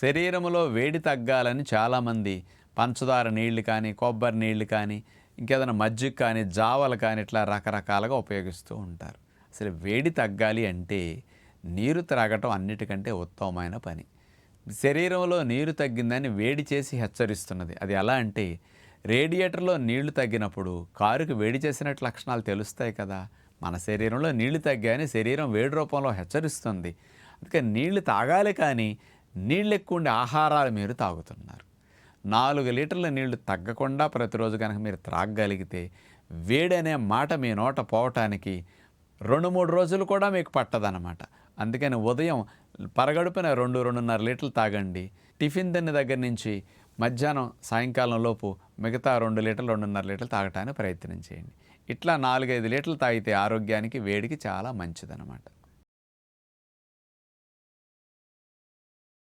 శరీరంలో వేడి తగ్గాలని చాలామంది పంచదార నీళ్ళు కానీ కొబ్బరి నీళ్ళు కానీ ఇంకేదైనా మజ్జిగ కానీ జావలు కానీ ఇట్లా రకరకాలుగా ఉపయోగిస్తూ ఉంటారు. అసలు వేడి తగ్గాలి అంటే నీరు త్రాగటం అన్నిటికంటే ఉత్తమమైన పని. శరీరంలో నీరు తగ్గిందని వేడి చేసి హెచ్చరిస్తున్నది. అది ఎలా అంటే రేడియేటర్లో నీళ్ళు తగ్గినప్పుడు కారుకి వేడి చేసినట్టు లక్షణాలు తెలుస్తాయి కదా. మన శరీరంలో నీళ్ళు తగ్గాయని శరీరం వేడి రూపంలో హెచ్చరిస్తుంది. అందుకే నీళ్ళు తాగాలి కానీ నీళ్ళు ఎక్కువ ఉండే ఆహారాలు మీరు తాగుతున్నారు. నాలుగు లీటర్ల నీళ్ళు తగ్గకుండా ప్రతిరోజు కనుక మీరు త్రాగగలిగితే వేడి అనే మాట మీ నోట పోవటానికి రెండు మూడు రోజులు కూడా మీకు పట్టదనమాట అందుకని ఉదయం పరగడుపున రెండు రెండున్నర లీటర్లు తాగండి. టిఫిన్ తిన్న దగ్గర నుంచి మధ్యాహ్నం సాయంకాలం లోపు మిగతా రెండు లీటర్లు రెండున్నర లీటర్లు తాగటానికి ప్రయత్నం చేయండి. ఇట్లా నాలుగైదు లీటర్లు తాగితే ఆరోగ్యానికి వేడికి చాలా మంచిదన్నమాట.